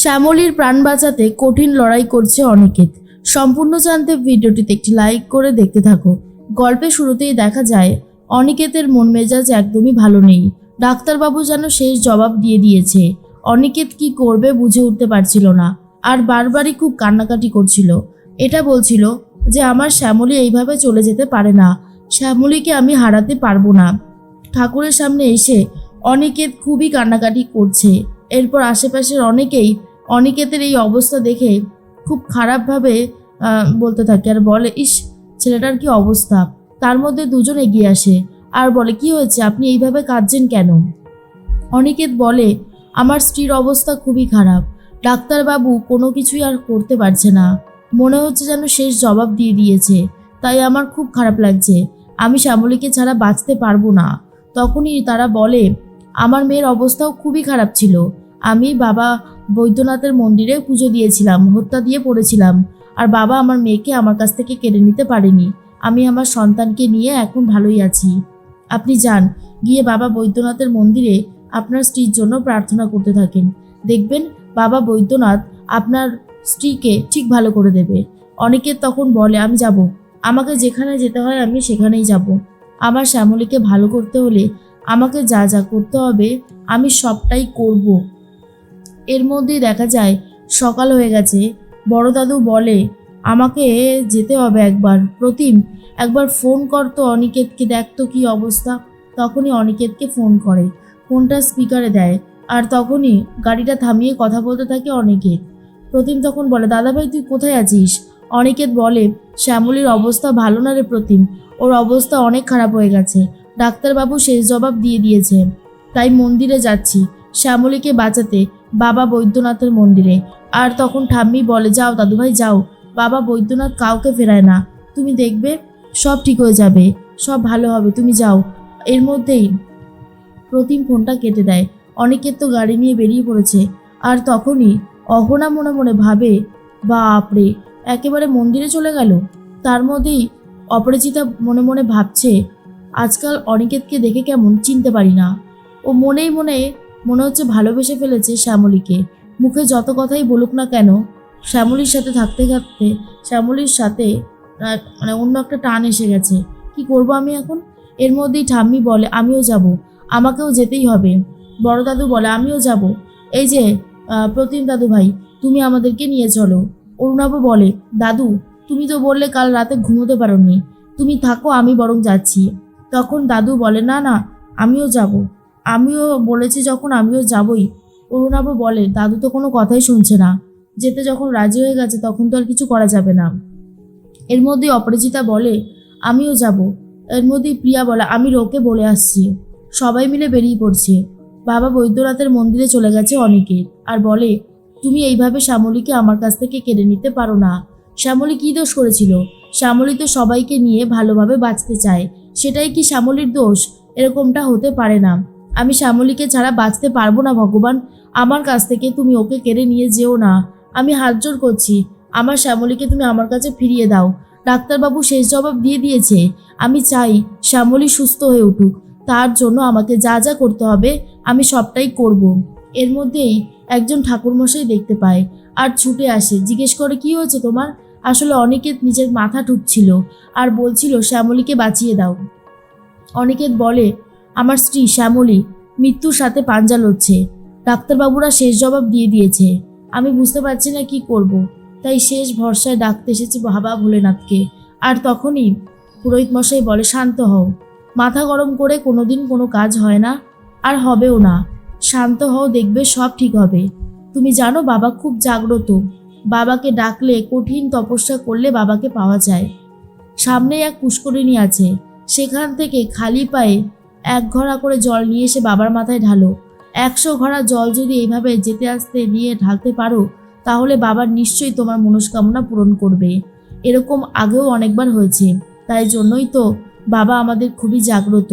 শ্যামলীর প্রাণ বাঁচাতে কঠিন লড়াই করছে অনিকেত। সম্পূর্ণ জানতে ভিডিওটিতে একটি লাইক করে দেখতে থাকো। গল্পের শুরুতেই দেখা যায়, অনিকেতের মন মেজাজ একদমই ভালো নেই। ডাক্তারবাবু যেন শেষ জবাব দিয়ে দিয়েছে। অনিকেত কি করবে বুঝে উঠতে পারছিল না, আর বারবারই খুব কান্নাকাটি করছিল। এটা বলছিল যে, আমার শ্যামলী এইভাবে চলে যেতে পারে না। শ্যামলীকে আমি হারাতে পারব না। ঠাকুরের সামনে এসে অনিকেত খুবই কান্নাকাটি করছে। এরপর আশেপাশের অনেকেই অনিকেতের এই অবস্থা দেখে খুব খারাপভাবে বলতে থাকে আর বলে, ইস, ছেলেটার কি অবস্থা? তার মধ্যে দুজন এগিয়ে আসে। আর বলে, কি হয়েছে? আপনি এইভাবে কাঁদছেন কেন? অনিকেত বলে, আমার স্ত্রীর অবস্থা খুবই খারাপ। ডাক্তারবাবু কোনো কিছুই আর করতে পারছে না। মনে হচ্ছে যেন শেষ জবাব দিয়ে দিয়েছে। তাই আমার খুব খারাপ লাগছে। আমি শ্যামলীকে ছাড়া বাঁচতে পারব না। তখনই তারা বলে, আমার মেয়ের অবস্থাও খুবই খারাপ ছিল। আমি বাবা বৈদ্যনাথের মন্দিরে পুজো দিয়েছিলাম, হত্যা দিয়ে পড়েছিলাম, আর বাবা আমার মেয়েকে আমার কাছ থেকে কেড়ে নিতে পারেনি। আমি আমার সন্তানকে নিয়ে এখন ভালোই আছি। আপনি যান, গিয়ে বাবা বৈদ্যনাথের মন্দিরে আপনার স্ত্রীর জন্য প্রার্থনা করতে থাকেন। দেখবেন বাবা বৈদ্যনাথ আপনার স্ত্রীকে ঠিক ভালো করে দেবে। অনেকে তখন বলে, আমি যাব। আমাকে যেখানে যেতে হয় আমি সেখানেই যাব। আমার শ্যামলীকে ভালো করতে হলে আমাকে যা যা করতে হবে, আমি সবটাই করব। এর মধ্যেই দেখা যায়, সকাল হয়ে গেছে। বড় দাদু বলে, আমাকে যেতে হবে একবার। প্রতিম, একবার ফোন কর তো অনিকেতকে, দেখ তো কী অবস্থা। তখনই অনিকেতকে ফোন করে। ফোনটা স্পিকারে দেয় আর তখনই গাড়িটা থামিয়ে কথা বলতে থাকে অনিকেত। প্রতিম তখন বলে দাদাভাই তুই কোথায় আছিস? অনিকেত বলে, শ্যামলীর অবস্থা ভালো না রে প্রতিম। ওর অবস্থা অনেক খারাপ হয়ে গেছে। ডাক্তারবাবু শেষ জবাব দিয়ে দিয়েছে তাই মন্দিরে যাচ্ছি। শ্যামলীকে বাঁচাতে বাবা বৈদ্যনাথের মন্দিরে। আর তখন ঠাম্মি বলে, যাও দাদুভাই, যাও। বাবা বৈদ্যনাথ কাউকে ফেরায় না। তুমি দেখবে সব ঠিক হয়ে যাবে, সব ভালো হবে, তুমি যাও। এর মধ্যেই প্রতিম ফোনটা কেটে দেয়। অনেকের তো গাড়ি নিয়ে বেরিয়ে পড়েছে। আর তখনই অহনা মনে মনে ভাবে বাপরে একেবারে মন্দিরে চলে গেল? তার মধ্যেই অপরাজিতা মনে মনে ভাবছে, আজকাল অনিকেতকে দেখে কেমন চিনতে পারি না। ও মনেই মনে মনে হচ্ছে ভালোবেসে ফেলেছে শ্যামলীকে। মুখে যত কথাই বলুক না কেন, শ্যামলীর সাথে থাকতে থাকতে শ্যামলীর সাথে মানে অন্য একটা টান এসে গেছে। কি করব আমি এখন? এর মধ্যেই ঠাম্মি বলে, আমিও যাব। আমাকেও যেতেই হবে। বড় দাদু বলে, আমিও যাব। এই যে প্রতিম দাদু ভাই, তুমি আমাদেরকে নিয়ে চলো। অরুণাবু বলে, দাদু, তুমি তো বললে কাল রাতে ঘুমোতে পারোনি। তুমি থাকো, আমি বরং যাচ্ছি। তখন দাদু বলে, না না, আমিও যাব। আমিও বলেছি যখন আমিও যাবই। অরুণাবু বলে, দাদু তো কোনো কথাই শুনছে না। যেতে যখন রাজি হয়ে গেছে, তখন তো আর কিছু করা যাবে না। এর মধ্যে অপরাজিতা বলে, আমিও যাব। এর মধ্যেই প্রিয়া বলে, আমি রোকে বলে আসছি। সবাই মিলে বেরিয়ে পড়ছে। বাবা বৈদ্যনাথের মন্দিরে চলে গেছে অনেকে আর বলে, তুমি এইভাবে শ্যামলীকে আমার কাছ থেকে কেড়ে নিতে পারো না। শ্যামলী কী দোষ করেছিল? শ্যামলী তো সবাইকে নিয়ে ভালোভাবে বাঁচতে চায়। সেটাই কি শ্যামলীর দোষ? এরকমটা হতে পারে না। আমি শ্যামলীকে ছাড়া বাঁচতে পারব না, ভগবান। আমার কাছ থেকে তুমি ওকে কেড়ে নিয়ে যেও না। আমি হাত জোর করছি। আমার শ্যামলীকে তুমি আমার কাছে ফিরিয়ে দাও। ডাক্তারবাবু শেষ জবাব দিয়ে দিয়েছে, আমি চাই শ্যামলী সুস্থ হয়ে উঠুক। তার জন্য আমাকে যা যা করতে হবে, আমি সবটাই করব। এর মধ্যেই একজন ঠাকুরমশাই দেখতে পায় আর ছুটে আসে। জিজ্ঞেস করে, কি হয়েছে তোমার? আসলে অনিকেত নিজের মাথা ঠুকছিল। আর বলছিল, শ্যামলীকে বাঁচিয়ে দাও। অনিকেত বলে আমার স্ত্রী শ্যামলী মৃত্যুর সাথে পাঞ্জা লড়ছে। ডাক্তারবাবুরা শেষ জবাব দিয়ে দিয়েছে। আমি বুঝতে পারছি না কি করব। তাই শেষ ভরসায় ডাকতে এসেছি বাবা ভোলেনাথকে। আর তখনই পুরোহিত মশাই বলে, শান্ত হও। মাথা গরম করে কোনোদিন কোনো কাজ হয় না, আর হবেও না। শান্ত হও, দেখবে সব ঠিক হবে। তুমি জানো বাবা খুব জাগ্রত। বাবাকে ডাকলে কঠিন তপস্যা করলে বাবাকে পাওয়া যায়। সামনে এক পুষ্করিণী আছে। সেখান থেকে খালি পায়ে এক ঘড়া করে জল নিয়ে এসে বাবার মাথায় ঢালো। একশো ঘড়া জল যদি এইভাবে যেতে আসতে নিয়ে ঢালতে পারো, তাহলে বাবার নিশ্চয়ই তোমার মনস্কামনা পূরণ করবে। এরকম আগেও অনেকবার হয়েছে। তাই জন্যই তো বাবা আমাদের খুবই জাগ্রত।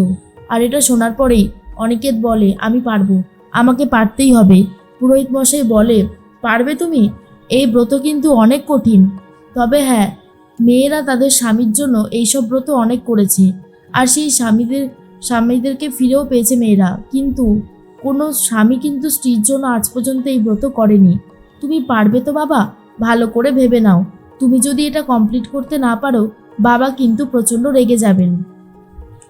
আর এটা শোনার পরেই অনিকেত বলে, আমি পারব। আমাকে পারতেই হবে। পুরোহিত মশাই বলে, পারবে তুমি? এই ব্রত কিন্তু অনেক কঠিন। তবে হ্যাঁ মেয়েরা তাদের স্বামীর জন্য এইসব ব্রত অনেক করেছে। আর সেই স্বামীদের স্বামীদেরকে ফিরেও পেয়েছে মেয়েরা। কিন্তু কোনো স্বামী কিন্তু স্ত্রীর জন্য আজ পর্যন্ত এই ব্রত করেনি। তুমি পারবে তো বাবা? ভালো করে ভেবে নাও। তুমি যদি এটা কমপ্লিট করতে না পারো, বাবা কিন্তু প্রচণ্ড রেগে যাবেন।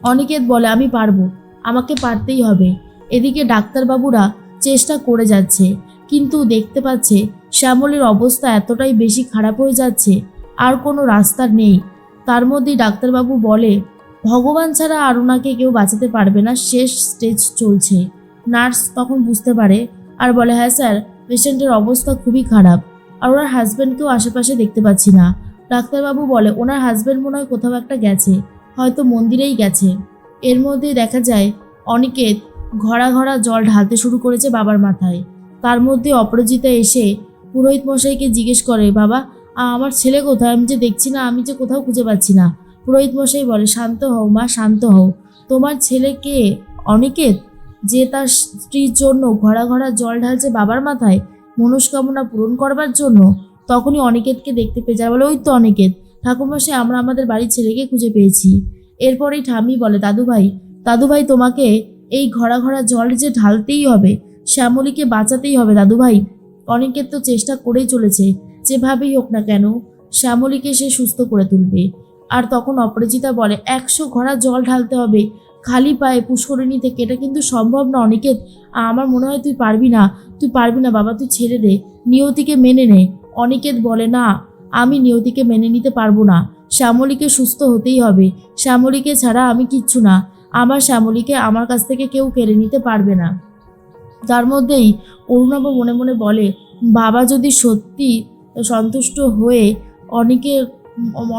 অনিকেত বলে, আমি পারব। আমাকে পারতেই হবে। এদিকে ডাক্তারবাবুরা চেষ্টা করে যাচ্ছে, কিন্তু দেখতে পাচ্ছে শ্যামলের অবস্থা এতটাই বেশি খারাপ হয়ে যাচ্ছে, আর কোনো রাস্তা নেই। তার মধ্যেই ডাক্তারবাবু বলে ভগবান ছাড়া আর ওনাকে কেউ বাঁচাতে পারবে না, শেষ স্টেজ চলছে। নার্স তখন বুঝতে পারে আর বলে হ্যাঁ স্যার, পেশেন্টের অবস্থা খুবই খারাপ। আর ওনার হাজব্যান্ডকেও আশেপাশে দেখতে পাচ্ছি না। ডাক্তারবাবু বলে, ওনার হাজব্যান্ড মনে হয় কোথাও একটা গেছে, হয়তো মন্দিরেই গেছে। এর মধ্যে দেখা যায়, অনিকেত ঘরা ঘরা জল ঢালতে শুরু করেছে বাবার মাথায়। তার মধ্যে অপরাজিতা এসে পুরোহিত মশাইকে জিজ্ঞেস করে, বাবা আমার ছেলে কোথায়? আমি যে দেখছি না, আমি যে কোথাও খুঁজে পাচ্ছি না। পুরোহিত মশাই বলে, শান্ত হও মা, শান্ত হও। তোমার ছেলে কে? অনিকেত? যে তার স্ত্রীর জন্য ঘরা ঘরা জল ঢালছে বাবার মাথায়, মনস্কামনা পূরণ করবার জন্য, তখনই অনিকেতকে দেখতে পেয়ে যায়। বলে, ওই তো অনিকেত। ঠাকুরমশাই, আমরা আমাদের বাড়ির ছেলেকে খুঁজে পেয়েছি। এরপরেই ঠাম্মি বলে দাদু ভাই দাদু ভাই তোমাকে এই ঘরা ঘরা জল যে ঢালতেই হবে, শ্যামলীকে বাঁচাতেই হবে দাদু ভাই অনিকেত তো চেষ্টা করেই চলেছে, যেভাবেই হোক না কেন, শ্যামলীকে সে সুস্থ করে তুলবে। আর তখন অপরাজিতা বলে, একশো ঘোড়া জল ঢালতে হবে। খালি পায়ে পুষ্করিণী থেকে এটা কিন্তু সম্ভব না অনিকেত। আমার মনে হয় তুই পারবি না। তুই পারবি না বাবা, তুই ছেড়ে দে। নিয়তিকে মেনে নে। অনিকেত বলে, না, আমি নিয়তিকে মেনে নিতে পারব না। শ্যামলীকে সুস্থ হতেই হবে। শ্যামলীকে ছাড়া আমি কিচ্ছু না। আমার শ্যামলীকে আমার কাছ থেকে কেউ কেড়ে নিতে পারবে না। তার মধ্যেই অরুণাব মনে মনে বলে, বাবা যদি সত্যি সন্তুষ্ট হয়ে অনেকের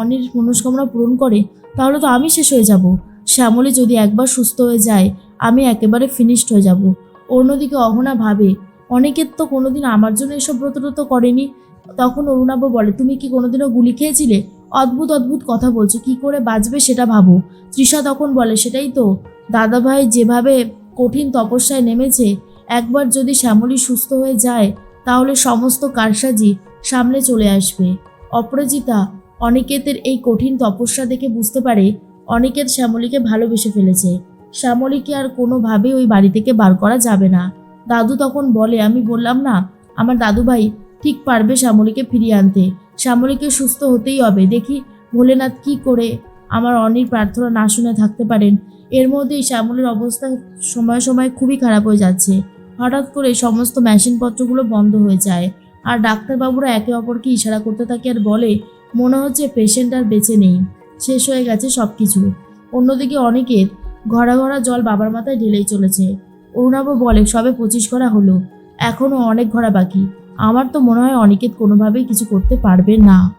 অনেক মনস্কামনা পূরণ করে, তাহলে তো আমি শেষ হয়ে যাব। শ্যামলী যদি একবার সুস্থ হয়ে যায়, আমি একেবারে ফিনিশড হয়ে যাব। অন্যদিকে অহনা ভাবে অনেকের তো কোনোদিন আমার জন্য এসব ব্রতরত করেনি। তখন অরুণাব বলে, তুমি কি কোনোদিনও গুলি খেয়েছিলে? অদ্ভুত অদ্ভুত কথা বলছো, কি করে বাঁচবে সেটা ভাবো। তৃষা তখন বলে, সেটাই তো। দাদাভাই যেভাবে কঠিন তপস্যায় নেমেছে, একবার যদি শ্যামলী সুস্থ হয়ে যায়, তাহলে সমস্ত কারসাজি সামনে চলে আসবে। অপরাজিতা অনিকেতের এই কঠিন তপস্যা দেখে বুঝতে পারে অনিকেত শ্যামলীকে ভালোবেসে ফেলেছে। শ্যামলীকে আর কোনোভাবেই ওই বাড়ি থেকে বার করা যাবে না। দাদু তখন বলে, আমি বললাম না, আমার দাদু ভাই ঠিক পারবে শ্যামলীকে ফিরিয়ে আনতে। শ্যামলীকে সুস্থ হতেই হবে। দেখি ভোলেনাথ কি করে আমার অনির প্রার্থনা না শুনে থাকতে পারেন। এর মধ্যেই শ্যামলের অবস্থা সময় সময় খুবই খারাপ হয়ে যাচ্ছে। হঠাৎ করে সমস্ত মেশিনপত্রগুলো বন্ধ হয়ে যায়। আর ডাক্তারবাবুরা একে অপরকে ইশারা করতে থাকে আর বলে মনে হচ্ছে পেশেন্ট আর বেঁচে নেই। শেষ হয়ে গেছে সব কিছু অন্যদিকে অনেকের ঘরা ঘরা জল বাবার মাথায় ঢেলেই চলেছে। অরুণাবু বলে, সবে পঁচিশ ঘরা হলো। এখনও অনেক ঘরা বাকি। আমার তো মনে হয় অনিকেত কোনোভাবেই কিছু করতে পারবে না।